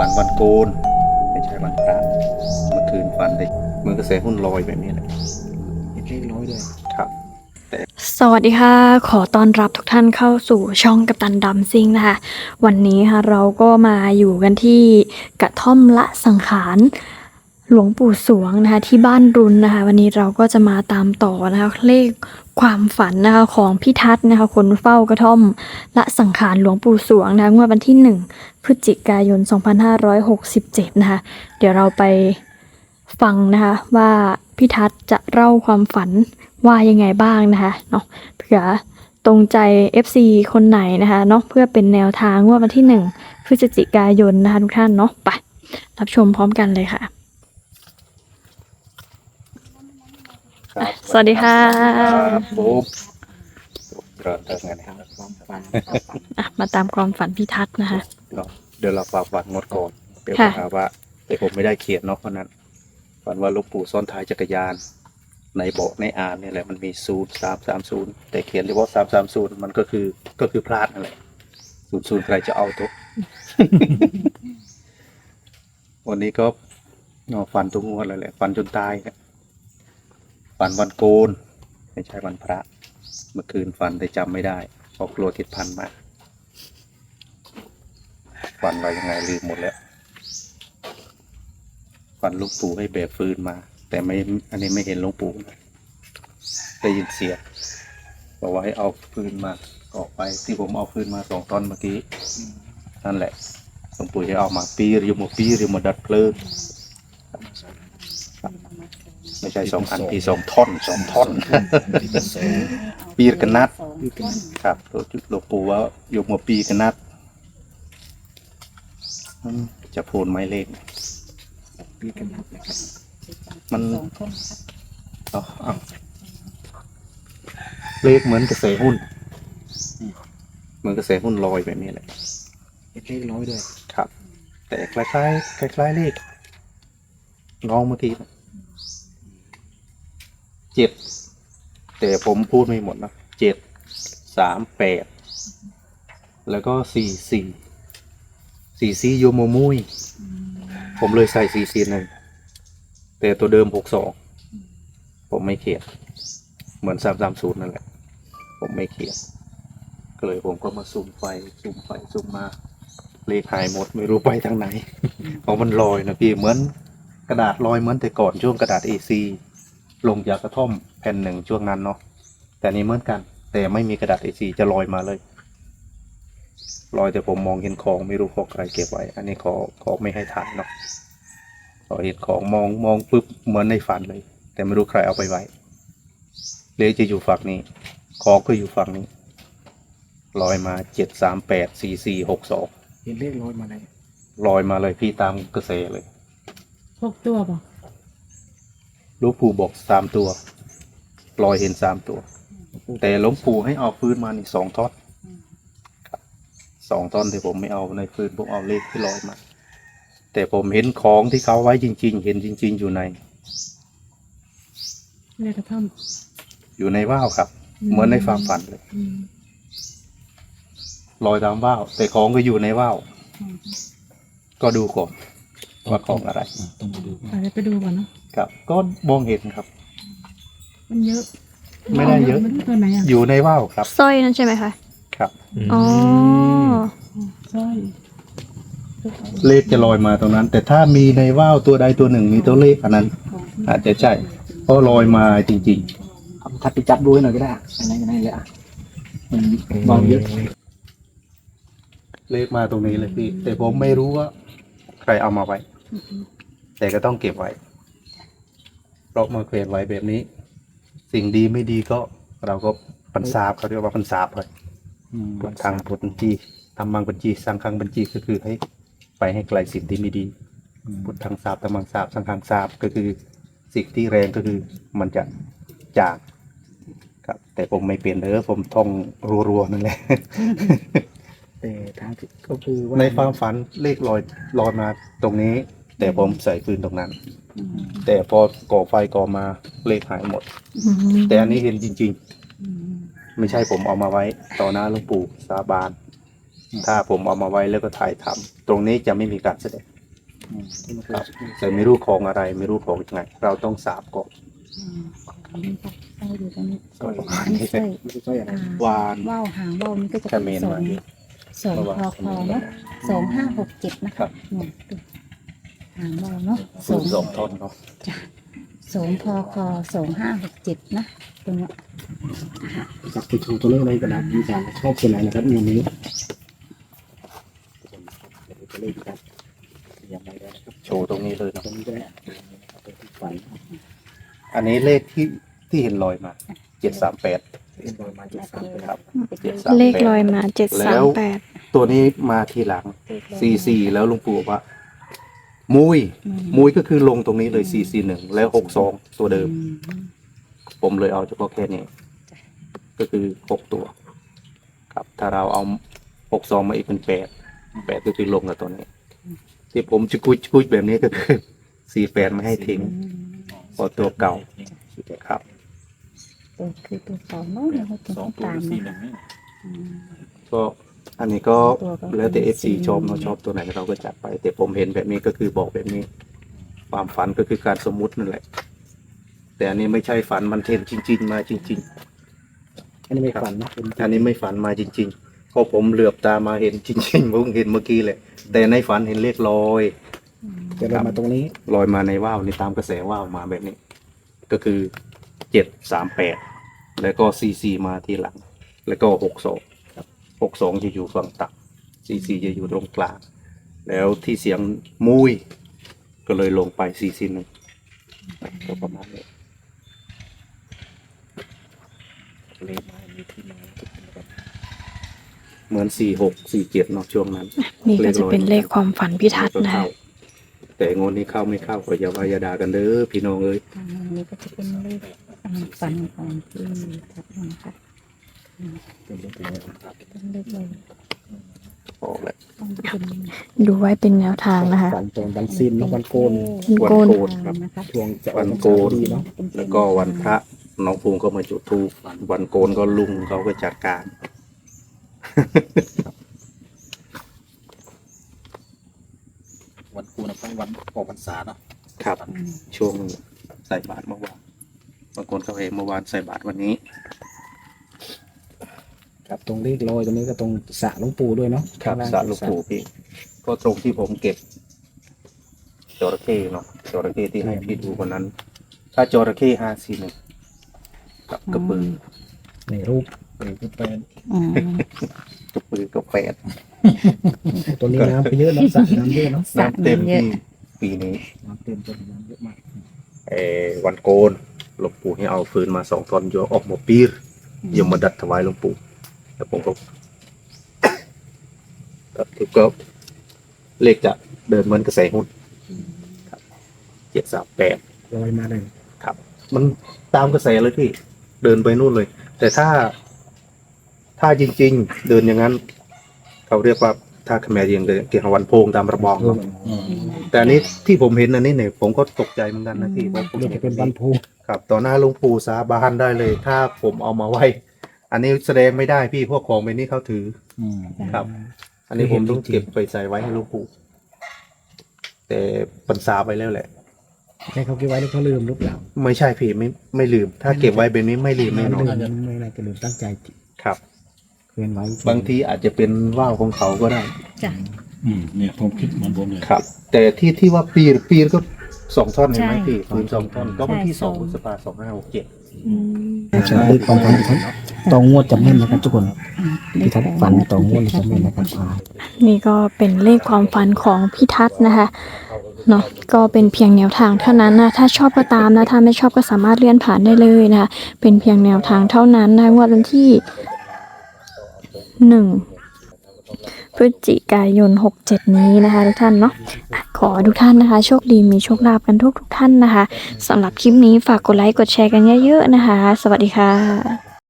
ฝันวันโกน ไม่ใช่วันพระเมื่อคืนฝันได้เหมือนกระแสหุ้นลอยแบบนี้แหละเห็นเลขร้อยด้วยครับ สวัสดีค่ะ ขอต้อนรับทุกท่านเข้าสู่ช่องกัปตันดำซิงนะคะ วันนี้ค่ะเราก็มาอยู่กันที่กระท่อมละสังขาร หลวงปู่สวงนะคะที่บ้านรุนนะคะ วันนี้เราก็จะมาตามต่อนะคะเลขความฝันนะคะของพี่ทัศน์นะคะคนเฝ้ากระท่อมละสังขารหลวงปู่สวงนะคะงวดวันที่ 1 พฤศจิกายน 2567 นะคะ เดี๋ยวเราไปฟังนะคะว่าพี่ทัศน์จะเล่าความฝันว่ายังไงบ้างนะคะเนาะเผื่อตรงใจ FC คนไหนนะคะเนาะเพื่อเป็นแนวทางว่าวันที่ 1 พฤศจิกายนนะคะทุกท่านเนาะไปรับชมพร้อมกันเลยค่ะ ครับสวัสดีค่ะครับผมเริ่มเริ่มกันนะครับความฝันอะมาตามความฝันพี่ทัศน์นะคะก็เดี๋ยวเราฝากฝันงดก่อนเดี๋ยวค่ะ หาว่าแต่ผมไม่ได้เขียนเนาะเพราะนั้นฝันว่าหลูกปู่ซ่อนท้ายจักรยาน ในเบาะในอ่านเนี่ยแหละมันมีศูนย์สามสามศูนย์แต่เขียนเฉพาะสามสามศูนย์มันก็คือก็คือพลาดนั่นแหละศูนย์ศูนย์ใครจะเอาทุก วันนี้ก็เอาฟันทุกงวดเลยแหละฟันจนตายครับ ฟันวันโกน ไม่ใช่วันพระ เมื่อคืนฟันแต่จำไม่ได้เพราะกลัวติดพันมากฟันไว้ยังไงลืมหมดแล้วฟันลูกปู่ให้แบกฟืนมา แต่ไม่อันนี้ไม่เห็นหลวงปู่นะได้ยินเสียงบอกว่าให้เอาฟืนมาออกไปที่ผมเอาฟืนมาสองตอนเมื่อกี้นั่นแหละหลวงปู่ให้เอามาปีหรือมาปีหรือมาดัดเพลิง ไม่ใช่สองอันพี่สองท่อนสองท่อน ปีกันนัดคือกันครับหลวงปู่ว่าโยมมาปีกันนัดอืมจะพูดไหมเลขปีกันนับนะครับมันเอาเอาเลขเหมือนกระแสหุ้น เหมือนกระแสหุ้นลอยแบบนี้แหละเห็นเลขร้อยด้วย ครับ แต่คล้ายๆคล้ายๆเลข น้องเมื่อกี้นะเจ็ดแต่ผมพูดไม่หมดนะเจ็ดสามแปดแล้วก็สี่สี่สี่สี่โยโมมุยผมเลยใส่สี่สี่หนึ่งแต่ตัวเดิมหกสองผมไม่เขียนเหมือนสามสามศูนย์นั่นแหละ ผมไม่เขียนก็เลยผมก็มาซูมไฟซูมไฟซูมมาเลขหายหมดไม่รู้ไปทางไหนเพราะมันลอยนะพี่เหมือน กระดาษลอยเหมือนแต่ก่อนช่วงกระดาษ A4 ลงจากกระท่อมแผ่นหนึ่งช่วงนั้นเนาะแต่อันนี้เหมือนกัน แต่ไม่มีกระดาษ A4 จะลอยมาเลยลอยแต่ผมมองเห็นของไม่รู้ของใครเก็บไว้ อันนี้ขอขอไม่ให้ถ่ายเนาะขอเห็นของมองมองปุ๊บเหมือนในฝันเลย แต่ไม่รู้ใครเอาไปไว้เลขจะอยู่ฝั่งนี้ ของก็อยู่ฝั่งนี้ลอยมาเจ็ดสามแปดสี่สี่หกสองเห็นเลขร้อยมาไหนลอยมาเลยพี่ตามกระแสเลย หกตัวป่ะหลูกปู่บอกสามตัวลอยเห็นสามตัว แต่หลวงปู่ให้เอาฟืนมานี่สองท่อนครับสองท่อนที่ผมไม่เอาในฟืนผมเอาเลขที่ลอยมา แต่ผมเห็นของที่เขาไว้จริง ๆ เห็นจริง ๆ อยู่ในเลขกระท่อมอยู่ในว่าวครับ เหมือนในความฝันเลยอืมลอยตามว่าวแต่ของก็อยู่ในว่าวก็ดูก่อน ว่าของอะไร ต้องไปดูไปไปดูก่อนเนาะครับก็มองเห็นครับ มันเยอะไม่ได้เยอะ มันตัวไหนอะอยู่ในว่าวครับ สร้อยนั่นใช่ไหมคะครับ อ๋อใช่เลขจะลอยมาตรงนั้น แต่ถ้ามีในว่าวตัวใดตัวหนึ่งมีตัวเลขอันนั้น อาจจะใช่เพราะลอยมาจริงเอาทัดไปจับดูให้หน่อยก็ได้อะอันไหนอันไหนเลยอะมันวางเยอะๆเลขมาตรงนี้เลยพี่ แต่ผมไม่รู้ว่า ใครเอามาไว้ แต่ก็ต้องเก็บไว้ เพราะมาเขียนไว้แบบนี้ สิ่งดีไม่ดีก็ เราก็ปันสาบเขาเรียกว่าปันสาบเลยอืมพุทธังพุทธัญจีทำมังบัญจีสังฆังบัญจีก็คือให้ไปให้ไกลสิ่งที่ไม่ดีอืมพุทธังสาบธรรมังสาบสังฆังสาบก็คือสิ่งที่แรงก็คือมันจะจางครับ แต่ผมไม่เปลี่ยนเลยผมท่องรัวๆนั่นแหละแต่ทางที่ก็คือว่าในความฝันเลขลอยลอยมาตรงนี้ แต่ผมใส่ฟืนตรงนั้นอืมแต่พอก่อไฟก่อมาเลขหายหมดอืมแต่อันนี้เห็นจริงอืมๆไม่ใช่ผมเอามาไว้ ต่อหน้าหลวงปู่สาบาน ถ้าผมเอามาไว้แล้วก็ถ่ายทำตรงนี้จะไม่มีการแสดงอืมที่มันครับแต่ไม่รู้ของอะไร ไม่รู้ของยังไง เราต้องสาบก่อนอืมอันนี้ก็ใส่อยู่ตรงนี้สร้อยอันนี้ใส่ไม่ใช่สร้อยอะไรอ่าวาน ว่าวหางว่าวนี่ก็จะแคมเมเป็นนสอมางดิสองคอคอเนาะสองห้าหกเจ็ดนะครัคะบเนี่ยดู หางว่าวเนาะสสูองงสองท่อนเนาะสองพอคอสองห้าหกเจ็ดนะตรงเนี้ยจับไปชูตัวเลขเลยกระดาษดีจังชอบตัวไหนนะครับเมนูนี้ตัวเลขครับยังไงได้นะครับโชว์ตรงนี้เลยเนาะตรงนี้ก็ได้เอาไปที่ฝันอันนี้เลขที่ที่เห็นลอยมาเจ็ดสามแปดเอ็นบอยมาเจ็ดสามไปครับเป็นเจ็ดสามเลขแปดลอยมาเจ็ดแล้สามวแปดตัวนี้มาทีหลังสี่สี่แล้วหลุงปู่บอกว่า มุยอืมุยก็คือลงตรงนี้เลยสี่สี่หนึ่งแล้วหกสองตัวเดิมอืมผมเลยเอาเฉพาะแค่นี้ก็คือหกตัว ครับ ถ้าเราเอาหกสองมาอีกเป็นแปดแปดก็คือลงกับตัวนี้ ที่ผมจะกุยกุยแบบนี้ก็คือสี่แปดไม่ให้ทิ้งอืมพอตัวเก่าครับตัวคือตัวสองเนาะเราต้องตามนะอืมก็ อันนี้ก็ตัวก็แล้วแต่เป็นเอฟซีสี่ชอบเราชอบตัวไหนเราก็จัดไป แต่ผมเห็นแบบนี้ก็คือบอกแบบนี้ ความฝันก็คือการสมมุตินั่นแหละ แต่อันนี้ไม่ใช่ฝันมันเห็นจริง ๆ มาจริง อันนี้ไม่ฝันนะเป็นๆ อันนี้ไม่ฝันมาจริงๆเพราะผมเหลือบตามาเห็นจริงๆผมเห็นเมื่อกี้เลยแต่ในฝันเห็นเลขลอยอืมจะเรามาตรงนี้ลอยมาในว่าวในตามกระแสว่าวมาแบบนี้ ก็คือเจ็ดสามแปดแล้วก็ซีซีมาทีหลัง แล้วก็หกสอง หกสองจะอยู่ฝั่งต่ำซีซีจะอยู่ตรงกลาง แล้วที่เสียงมุย ก็เลยลงไปซีซีหนึ่งก็ประมาณนี้เลขมามีที่มานะครับเหมือนสี่หกสี่เจ็ดเนาะช่วงนั้นนี่ก็จะเป็นเลขความฝันพิทัศน์ก็นะเข้าคะแต่งวดนี้เข้าไม่เข้าก็อย่าว่าอย่าด่ากันเด้อพี่น้องเอ้ยอันนี้ก็จะเป็นเลขอ่าฝันของพี่ทัศน์นะคะ เป็นเลขอะไรครับเป็นเลขเลยออกแล้วต้องเป็นดูไว้เป็นแนวทางนะคะฝันตรงวันสิ้นเนอะวันโกนวันโกนวันโกนครับ นะคะช่วงจะวันโกน ดีเนาะแล้วก็วันพระน้องภูมิก็มาจุดธูปวันโกนก็ลุงเขาก็จัดการ วันกูนะวันออกพรรษาเนาะครับอืมช่วงใส่บาตรเมื่อวานบางคนเขาเองเมื่อวานใส่บาตรวันนี้ ครับ ตรงเลขลอยตรงนี้ก็ตรงสระหลวงปู่ด้วยเนาะครับข้างสาล่างลูกปู่พี่ก็ตรงที่ผมเก็บจระเข้เนาะจระเข้ที่ให้พี่ดูวันนั้น ถ้าจระเข้ห้าสี่หนึ่งกับกระปือในรูปเป็นก็เป็นอืมกระปือก็แปดตัวนี้น้ำไปเยอะเนาะสระน้ำเยอะเนาะสระน้ำเต็มน้ำเยอะที่ปีนี้ น้ำเต็มจนน้ำเยอะมากเออวันโกนหลวงปู่ให้เอาฟืนมาสองตอนโยออกมาปีรยมมาดัดถวายหลวงปู่ แล้วผมก็ครับทุกก็เลขจะเดินเหมือนกระแสหุ้นเจ็ดสามแปดลอยมาเลยครับ มันตามกระแสเลยพี่เดินไปนู่นเลย แต่ถ้า ถ้าจริง ๆ เดินอย่างนั้น เขาเรียกว่าถ้าขแมรยังเดินเกี่ยวกับวันโพงตามระบองเนอะอืมแต่อันนี้ที่ผมเห็นอันนี้เนี่ยผมก็ตกใจเหมือนกันนะพี่เพราะผมเรียกเห็จะเป็นวันพูครับ ต่อหน้าหลวงปู่สาบานได้เลย ถ้าผมเอามาไว้ อันนี้แสดงไม่ได้พี่พวกของไปนี้เขาถืออืม ครับ อันนี้ผมต้องเก็บไปใส่ไว้ให้หลวงปู่แต่ปันสาไปแล้วแหละ ให้เขาเก็บไว้แล้วเขาลืมหรือเปล่าไม่ใช่พี่ไม่ไม่ลืม ถ้าเก็บไว้แบบนี้ไม่ลืมแน่นอนลืมไม่น่าจะลืมตั้งใจครับเคลื่อนไว้บางทีอาจจะเป็นว่าวของเขาก็ได้ จ้ะ อืมเนี่ยผมคิดเหมือนผมเลย ครับ แต่ที่ที่ว่าปีปีก็ สองท่อนเห็นไหมใช่พี่ปืนสองท่อนก็วันที่ใช่สองสองพฤษภาสองห้าหกเจ็ดอืมใช่ความฝันของตองงวดจำแม่นนะครับ ทุกคนพี่ทัศน์ฝันตองงวดจำแม่นนะครับอ่านี่ก็เป็นเลขความฝันของพี่ทัศน์นะคะเนาะก็เป็นเพียงแนวทางเท่านั้นนะถ้าชอบก็ตามนะถ้าไม่ชอบก็สามารถเลื่อนผ่านได้เลยนะคะเป็นเพียงแนวทางเท่านั้นนะงวดวันที่หนึ่ง พฤศจิกายน 67 นี้นะคะทุกท่านเนาะอะขอทุกท่านนะคะ โชคดีมีโชคลาภกันทุกทุกท่านนะคะสำหรับคลิปนี้ฝากกดไลค์กดแชร์กันเยอะๆนะคะ สวัสดีค่ะ